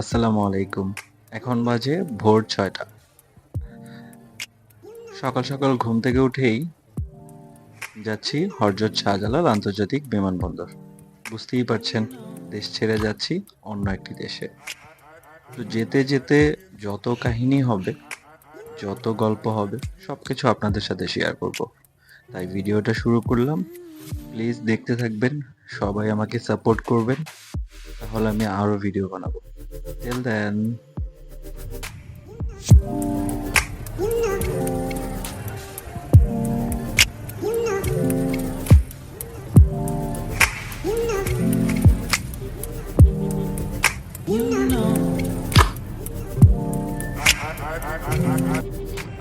আসসালামু আলাইকুম। এখন বাজে ভোর ছয়টা। সকাল সকাল ঘুম থেকে উঠেই যাচ্ছি হরজত শাহজালাল আন্তর্জাতিক বিমানবন্দর। বুঝতেই পারছেন, দেশ ছেড়ে যাচ্ছি অন্য একটি দেশে। তো যেতে যেতে যত কাহিনী হবে, যত গল্প হবে সব কিছু আপনাদের সাথে শেয়ার করব। তাই ভিডিওটা শুরু করলাম। প্লিজ দেখতে থাকবেন, সবাই আমাকে সাপোর্ট করবেন। তাহলে আমি আরও ভিডিও বানাবো। টিল দেন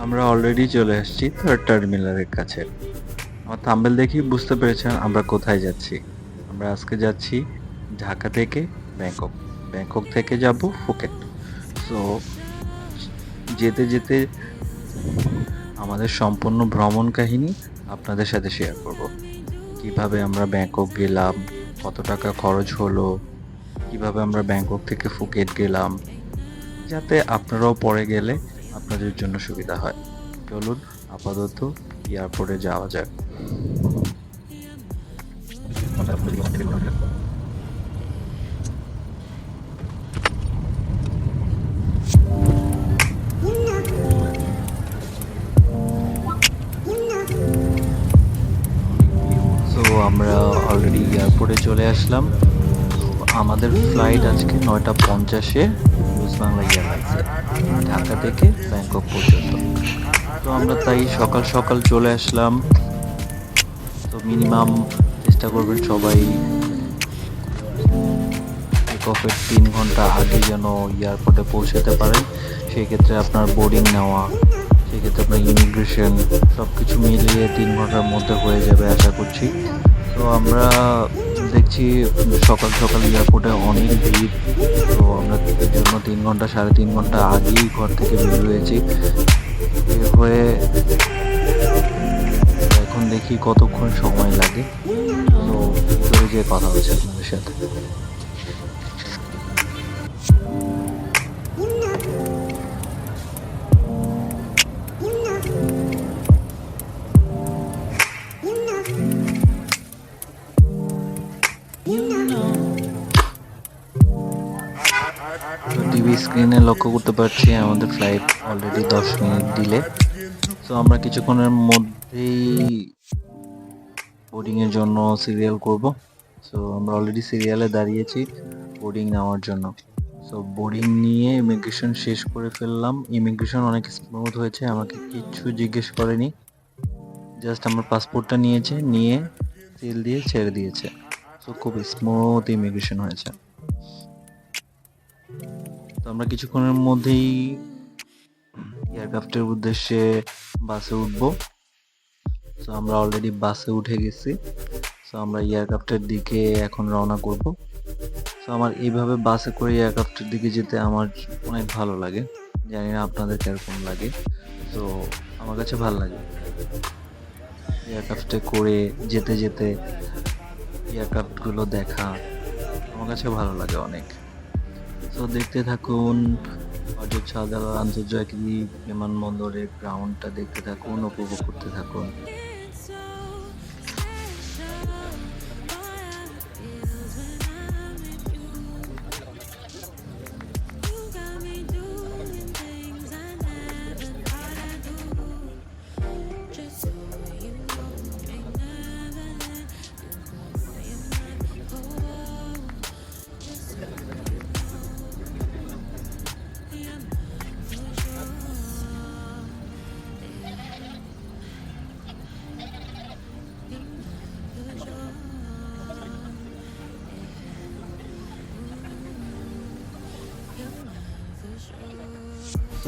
আমরা অলরেডি চলে আসছি থার্ড টার্মিনালের কাছে। আমার থাম্বেল দেখি বুঝতে পেরেছেন আমরা কোথায় যাচ্ছি। আমরা আজকে যাচ্ছি ঢাকা থেকে ব্যাংকক ব্যাংকক থেকে যাব ফুকেট। সো যেতে যেতে আমাদের সম্পূর্ণ ভ্রমণ কাহিনী আপনাদের সাথে শেয়ার করব। কীভাবে আমরা ব্যাংকক গেলাম, কত টাকা খরচ হলো, কীভাবে আমরা ব্যাংকক থেকে ফুকেট গেলাম, যাতে আপনারাও পরে গেলে আপনাদের জন্য সুবিধা হয়। চলুন আপাতত এয়ারপোর্টে যাওয়া যাক। চলে আসলাম। আমাদের ফ্লাইট আজকে নয়টা পঞ্চাশে নিউজ বাংলা এয়ারলাইন্সে ঢাকা থেকে ব্যাংকক পর্যন্ত। তো আমরা তাই সকাল সকাল চলে আসলাম। তো মিনিমাম চেষ্টা করবেন সবাই টেক অফের তিন ঘণ্টা আগে যেন এয়ারপোর্টে পৌঁছাতে পারেন সেই ক্ষেত্রে আপনার বোর্ডিং নেওয়া, সেক্ষেত্রে আপনার ইমিগ্রেশন সব কিছু মিলিয়ে তিন ঘণ্টার মধ্যে হয়ে যাবে আশা করছি। তো আমরা দেখছি সকাল সকাল এয়ারপোর্টে অনেক ভিড়। তো আমরা জন্য তিন ঘণ্টা, সাড়ে তিন ঘণ্টা আগেই ঘর থেকে বের হয়েছি। বের হয়ে এখন দেখি কতক্ষণ সময় লাগে। তো যে কথা হচ্ছে আপনাদের সাথে। স্ক্রিনে লক্ষ্য করতে পারছি, আমাদের ফ্লাইট অলরেডি দশ মিনিট ডিলে তো আমরা কিছুক্ষণের মধ্যেই বোর্ডিংয়ের জন্য সিরিয়াল করব। সো আমরা অলরেডি সিরিয়ালে দাঁড়িয়েছি বোর্ডিং নেওয়ার জন্য। সো বোর্ডিং নিয়ে ইমিগ্রেশন শেষ করে ফেললাম। ইমিগ্রেশন অনেক স্মুথ হয়েছে, আমাকে কিচ্ছু জিজ্ঞেস করেনি। জাস্ট আমার পাসপোর্টটা নিয়েছে, নিয়ে সিল দিয়ে ছেড়ে দিয়েছে। সো খুব স্মুথ ইমিগ্রেশন হয়েছে। আমরা কিছুক্ষণের মধ্যেই এয়ারক্রাফটের উদ্দেশ্যে বাসে উঠবো। তো আমরা অলরেডি বাসে উঠে গেছি। তো আমরা এয়ারক্রাফটের দিকে এখন রওনা করব। তো আমার এইভাবে বাসে করে এয়ারক্রাফটের দিকে যেতে আমার অনেক ভালো লাগে। জানি না আপনাদের কীরকম লাগে। তো আমার কাছে ভালো লাগে। এয়ারক্রাফটে করে যেতে যেতে এয়ারক্রাফটগুলো দেখা আমার কাছে ভালো লাগে অনেক। তো দেখতে থাকুন অজয় শাহজালাল আন্তর্জাতিক বিমানবন্দরের গ্রাউন্ডটা দেখতে থাকুন উপভোগ করতে থাকুন।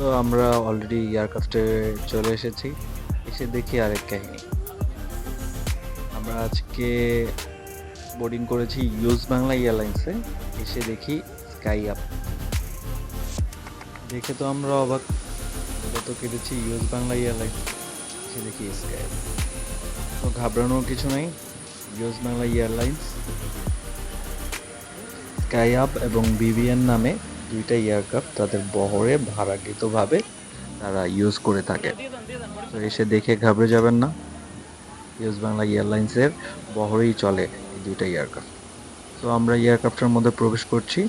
তো আমরা অলরেডি এয়ারক্রাফটে চলে এসেছি। এসে দেখি আরেক কাহিনী। আমরা আজকে বোর্ডিং করেছি ইউজ বাংলা এয়ারলাইন্সে এসে দেখি স্কাই আপ দেখে তো আমরা অবাক। তো কেটেছি ইউজ বাংলা এয়ারলাইন্স এসে দেখি স্কাই আপ তো ঘাবড়ানোর কিছু নেই। US Bangla Airlines Sky Up এবং বিবিএন নামে দুইটা এয়ারক্রাফট তাদের বহরে ভাড়াকৃতভাবে তারা ইউজ করে থাকে। তো এসে দেখে ঘাবড়ে যাবেন না। ইউজ বাংলা এয়ারলাইন্সের বহরেই চলে এই দুইটা এয়ারক্রাফট তো আমরা এয়ারক্রাফটের মধ্যে প্রবেশ করছি।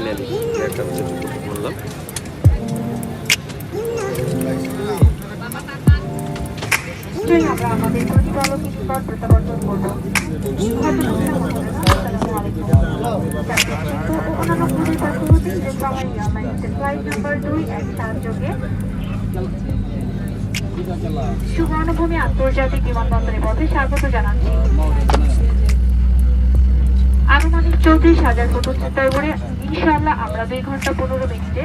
ফাইনালি পড়লাম নিশ্চয়ই আমরা আমাদের প্রতিপালক ঈশ্বর প্রত্যাবর্তন করব। অন্যান্য যোগে সুবর্ণভূমি আন্তর্জাতিক বিমানবন্দরের পথে স্বাগত জানাচ্ছি আনুমানিক চৌত্রিশ হাজার ফুট উচ্চতায় করে ইনশাআল্লাহ আমরা দুই ঘণ্টা পনেরো মিনিটে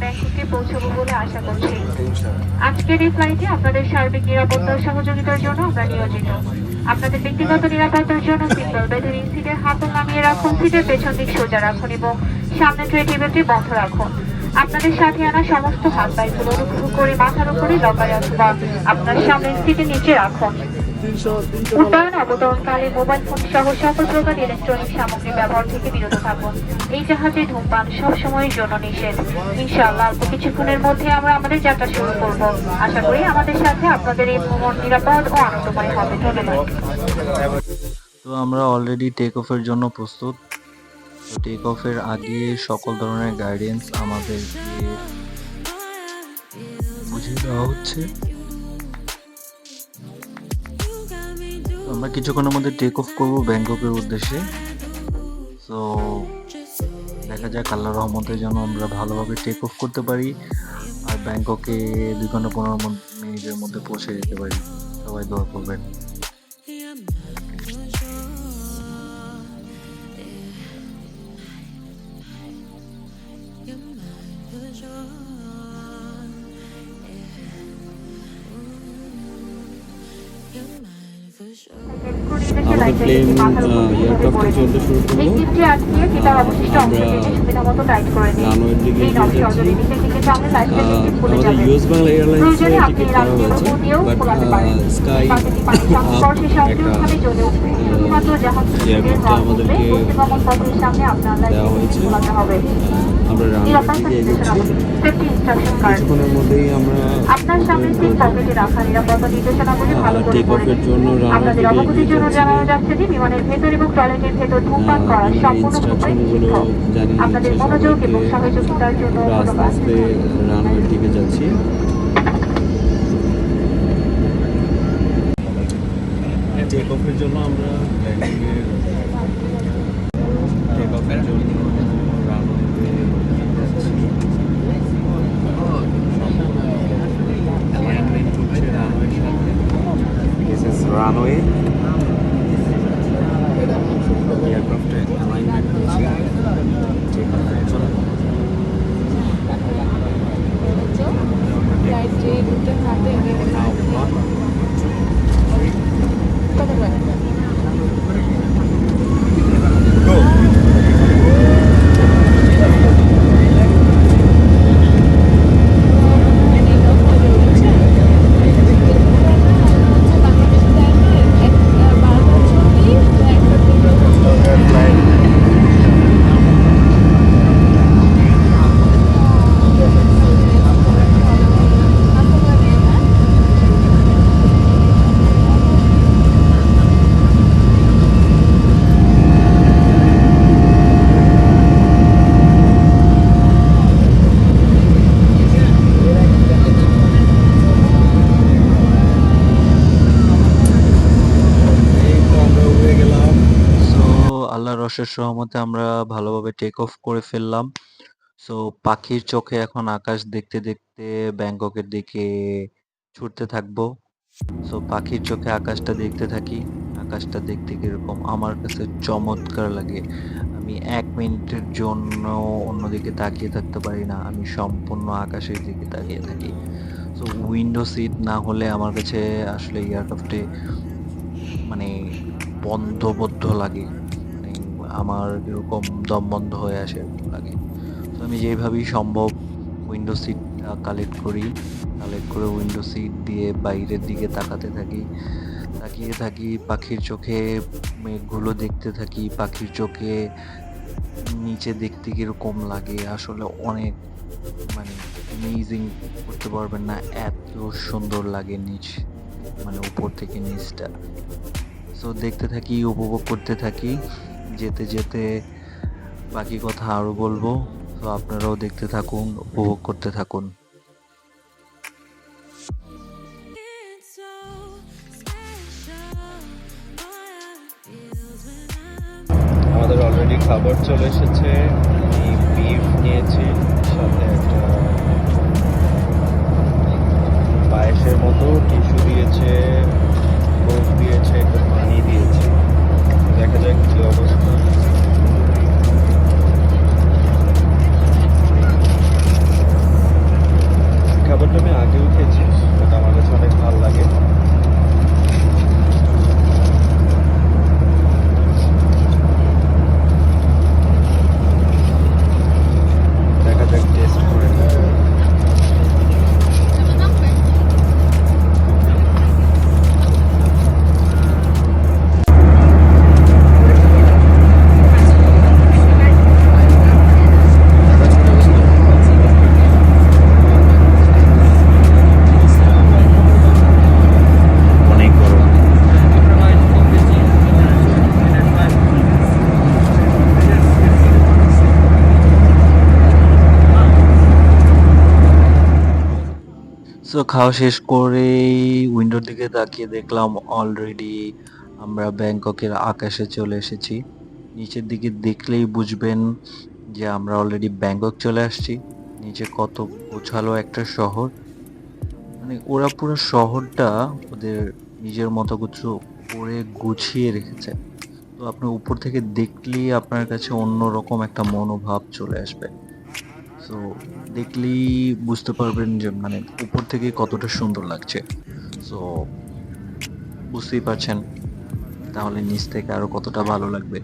ব্যাংককে পৌঁছাবো বলে আশা করছি। আজকের এই ফ্লাইটে আপনাদের সার্বিক নিরাপত্তা সহযোগিতার জন্য আমরা নিয়োজিত। আপনাদের ব্যক্তিগত নিরাপত্তার জন্য সিটবেল বেঁধে নিন সিটের হাতল নামিয়ে রাখুন সিটের পেছন দিক সোজা রাখুন এবং সামনে ট্রে টেবিলটি বন্ধ রাখুন। আপনাদের সাথে আনা সমস্ত হাত অনুগ্রহ করে, মাথার উপরে লকারে অথবা আপনার সামনের সিটের নিচে রাখুন। উড্ডয়ন অবতরণকালে মোবাইল ফোন সহ সকল প্রকার ইলেকট্রনিক সামগ্রী ব্যবহার থেকে বিরত থাকুন। এই জাহাজে ধূমপান সব সময়ের জন্য নিষেধ। ইনশাআল্লাহ অল্প কিছুক্ষণের মধ্যে আমরা আমাদের যাত্রা শুরু করব। আশা করি আমাদের সাথে আপনাদের এই ভ্রমণ নিরাপদ ও আনন্দময় হবে। ধন্যবাদ। তো আমরা অলরেডি টেক অফের জন্য প্রস্তুত। তো টেক অফের আগে সকল ধরনের গাইডেন্স আমাদেরকে বুঝিয়ে দেওয়া হচ্ছে। আমরা কিছুক্ষণের মধ্যে টেক অফ করব ব্যাংককের উদ্দেশ্যে। তো দেখা যাক আল্লাহ রহমতে যেন আমরা ভালোভাবে টেক অফ করতে পারি আর ব্যাংককে দুই ঘণ্টা, পনেরো মন- মিনিটের মধ্যে পৌঁছে যেতে পারি। সবাই দোয়া করবেন। Oh, প্লেন এয়ারক্রাফটে চলতে শুরু করল। আমরা রানওয়ের দিকে এগিয়ে যাচ্ছি। আমাদের ইউএস বাংলা এয়ারলাইন্সে টিকিট করা হয়েছে বাট স্কাই এয়ারক্রাফটে আমাদেরকে দেওয়া হয়েছে। আমরা রানওয়ের দিকে এগোচ্ছি। কিছুক্ষণের মধ্যেই আমরা আপনার সামনে সিট পকেটে রাখা নিরাপত্তা নির্দেশনাগুলি ভালো করে টেক অফের জন্য রানওয়ের আপনাদের দিকে এগিয়ে যাচ্ছি যে বিমানের ভেতর এবং টয়লেটের ভেতর ধূমপান করা সম্পূর্ণরূপে নিষিদ্ধ। আপনাদের মনোযোগ এবং সহযোগিতার জন্য আস্তে ধন্যবাদ। আস্তে রানওয়ের দিকে যাচ্ছি। টেক অফের জন্য আমরা টেক অফের জন্য yang. আল্লাহর সহমতে আমরা ভালোভাবে টেক অফ করে ফেললাম। সো পাখির চোখে এখন আকাশ দেখতে দেখতে ব্যাংককের দিকে ছুটতে থাকব। সো পাখির চোখে আকাশটা দেখতে থাকি। আকাশটা দেখতে কীরকম? আমার কাছে চমৎকার লাগে। আমি এক মিনিটের জন্য অন্যদিকে তাকিয়ে থাকতে পারি না। আমি সম্পূর্ণ আকাশের দিকে তাকিয়ে থাকি। সো উইন্ডো সিট না হলে আমার কাছে আসলে এয়ারক্রাফটে মানে বন্ধবদ্ধ লাগে। আমার এরকম দম বন্ধ হয়ে আসে লাগে। তো আমি যেইভাবেই সম্ভব উইন্ডো সিটটা কালেক্ট করি কালেক্ট করে উইন্ডো সিট দিয়ে বাইরের দিকে তাকাতে থাকি। তাকিয়ে থাকি, পাখির চোখে মেঘগুলো দেখতে থাকি, পাখির চোখে নিচে দেখতে কীরকম লাগে, আসলে অনেক মানে অ্যামেজিং করতে পারবেন না, এত সুন্দর লাগে নিচ মানে উপর থেকে নিচটা। সো দেখতে থাকি, উপভোগ করতে থাকি। যেতে যেতে বাকি কথা আরও বলব। তো আপনারাও দেখতে থাকুন উপভোগ করতে থাকুন। আমাদের অলরেডি খাবার চলে এসেছে। আমি বিফ নিয়েছি সাথে একটা পায়েসের মতো টিস্যু দিয়েছে কোক দিয়েছে একটা পানি দিয়েছে। দেখা যাক কি অবস্থা সো খাওয়া শেষ করেই উইন্ডোর দিকে তাকিয়ে দেখলাম অলরেডি আমরা ব্যাংককের আকাশে চলে এসেছি। নিচের দিকে দেখলেই বুঝবেন যে আমরা অলরেডি ব্যাংকক চলে আসছি। নিচে কত গোছালো একটা শহর। মানে ওরা পুরো শহরটা ওদের নিজের মতো কিছু করে গুছিয়ে রেখেছে। তো আপনি উপর থেকে দেখলেই আপনার কাছে অন্যরকম একটা মনোভাব চলে আসবে। তো দেখলেই বুঝতে পারবেন যে মানে উপর থেকে কতটা সুন্দর লাগছে। সো বুঝতেই পারছেন। তাহলে নিচ থেকে আরও কতটা ভালো লাগবে।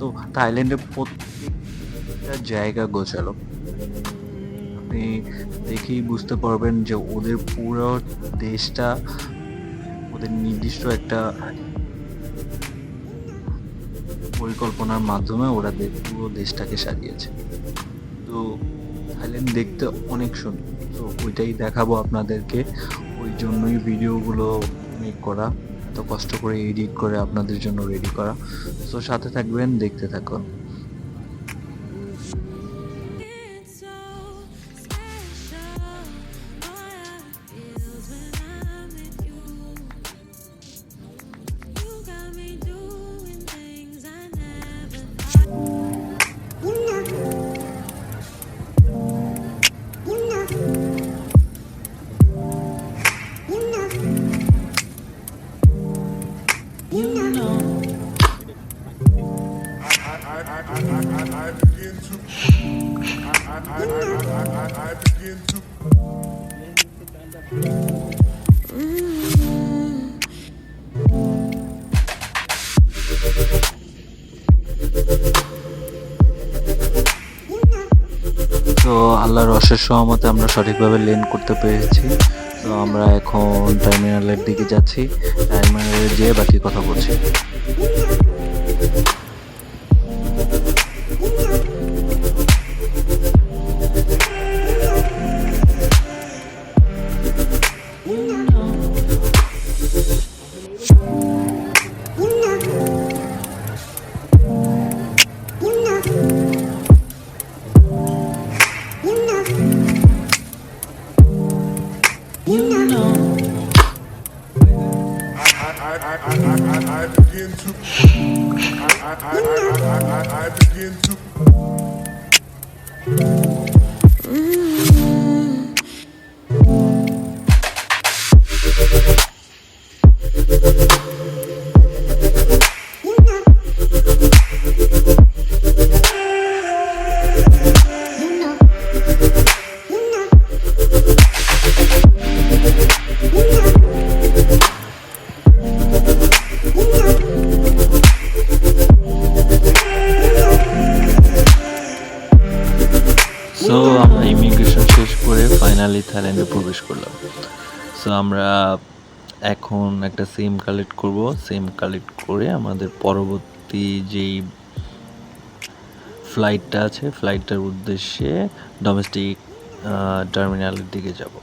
তো থাইল্যান্ডের প্রত্যেকটা জায়গা গোছালো। আপনি দেখেই বুঝতে পারবেন যে, ওদের পুরো দেশটা, ওদের নির্দিষ্ট একটা পরিকল্পনার মাধ্যমে ওরা পুরো দেশটাকে সাজিয়েছে। তো থাইল্যান্ড দেখতে অনেক সুন্দর। তো ওইটাই দেখাবো আপনাদেরকে। ওই জন্যই ভিডিওগুলো মেক করা, এত কষ্ট করে এডিট করে আপনাদের জন্য রেডি করা। তো সাথে থাকবেন, দেখতে থাকুন। তো আল্লাহর অশেষ সহমতে আমরা সঠিকভাবে লেন করতে পেরেছি। তো আমরা এখন টার্মিনালের দিকে যাচ্ছি। টার্মিনালে যেয়ে বাকি কথা বলছি। সো আমরা এখন একটা সিম কালেক্ট করব। সিম কালেক্ট করে আমাদের পরবর্তী যেই ফ্লাইটটা আছে ফ্লাইটটার উদ্দেশ্যে ডোমেস্টিক টার্মিনালের দিকে যাব।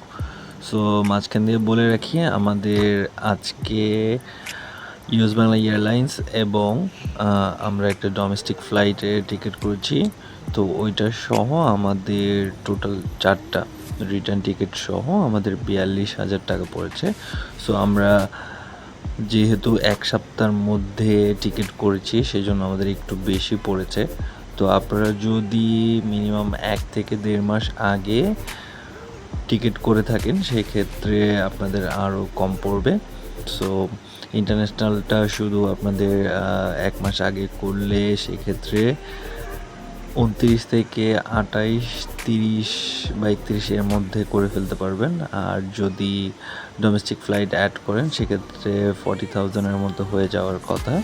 সো মাঝখান দিয়ে বলে রাখি, আমাদের আজকে ইউএস বাংলা এয়ারলাইন্স এবং আমরা একটা ডোমেস্টিক ফ্লাইটের টিকিট করেছি। তো ওইটা সহ আমাদের টোটাল চারটা। রিটার্ন টিকিট সহ আমাদের বিয়াল্লিশ হাজার টাকা পড়েছে। সো আমরা যেহেতু এক সপ্তাহের মধ্যে টিকিট করেছি সেই জন্য আমাদের একটু বেশি পড়েছে। তো আপনারা যদি মিনিমাম এক থেকে দেড় মাস আগে টিকিট করে থাকেন সেই ক্ষেত্রে আপনাদের আরও কম পড়বে। সো ইন্টারন্যাশনালটা শুধু আপনাদের এক মাস আগে করলে সেক্ষেত্রে উনত্রিশ থেকে আটাইশ তিরিশ বা একত্রিশের মধ্যে করে ফেলতে পারবেন। আর যদি ডোমেস্টিক ফ্লাইট অ্যাড করেন, সেক্ষেত্রে ফর্টি থাউজেন্ডের মধ্যে হয়ে যাওয়ার কথা।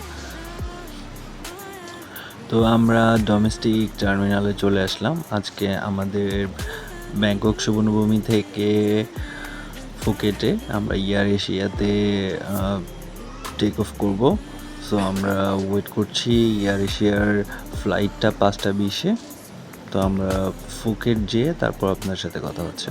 তো আমরা ডোমেস্টিক টার্মিনালে চলে আসলাম। আজকে আমাদের ব্যাংকক সুবর্ণভূমি থেকে ফুকেটে আমরা ইয়ার এশিয়াতে টেক অফ করব। সো আমরা ওয়েট করছি এয়ার এশিয়ার ফ্লাইটটা পাঁচটা বিশে। তো আমরা ফুকেট যেয়ে তারপর আপনার সাথে কথা হচ্ছে।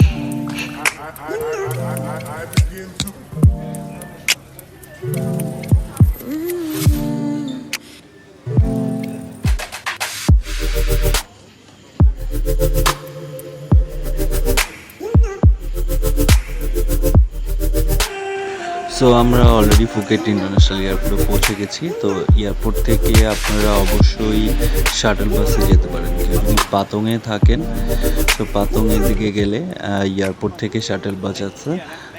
সো আমরা অলরেডি ফুকেট ইন্টারন্যাশনাল এয়ারপোর্টে পৌঁছে গেছি। তো এয়ারপোর্ট থেকে আপনারা অবশ্যই শাটল বাসে যেতে পারেন। যদি পাতংয়ে থাকেন, তো পাতংয়ের দিকে গেলে এয়ারপোর্ট থেকে শাটল বাস আছে।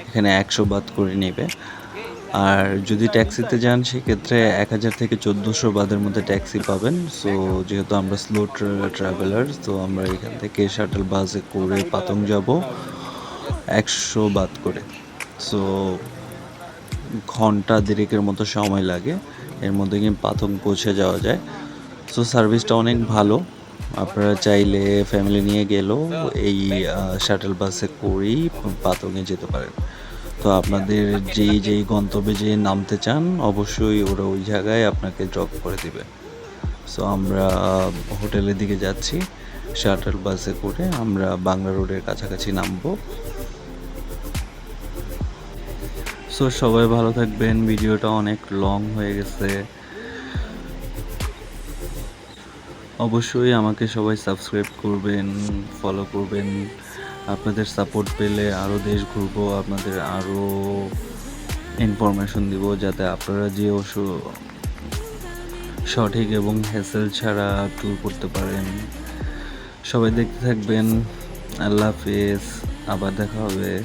এখানে একশো বাদ করে নেবে। আর যদি ট্যাক্সিতে যান, সেক্ষেত্রে এক হাজার থেকে চোদ্দোশো বাদের মধ্যে ট্যাক্সি পাবেন। সো যেহেতু আমরা স্লো ট্রাভেলার তো আমরা এখান থেকে শাটল বাসে করে পাতং যাব। একশো বাদ করে। সো ঘণ্টা দেড়েকের মতো সময় লাগে। এর মধ্যে কিন্তু পাথং পৌঁছে যাওয়া যায়। সো সার্ভিসটা অনেক ভালো। আপনারা চাইলে ফ্যামিলি নিয়ে গেলেও এই শাটল বাসে করেই পাতংয়ে যেতে পারেন। তো আপনাদের যেই যেই গন্তব্যে যে নামতে চান, অবশ্যই ওরা ওই জায়গায় আপনাকে ড্রপ করে দিবে। সো আমরা হোটেলের দিকে যাচ্ছি। শাটল বাসে করে আমরা বাংলা রোডের কাছাকাছি নামবো। সো সবাই ভালো থাকবেন। ভিডিওটা অনেক লং হয়ে গেছে। অবশ্যই আমাকে সবাই সাবস্ক্রাইব করবেন ফলো করবেন। আপনাদের সাপোর্ট পেলে আরও দেশ ঘুরবো, আপনাদের আরও ইনফরমেশন দিব যাতে আপনারা যে অসু- সঠিক এবং হ্যাসেল ছাড়া ট্যুর করতে পারেন। সবাই দেখতে থাকবেন। আল্লাহ হাফেজ। আবার দেখা হবে।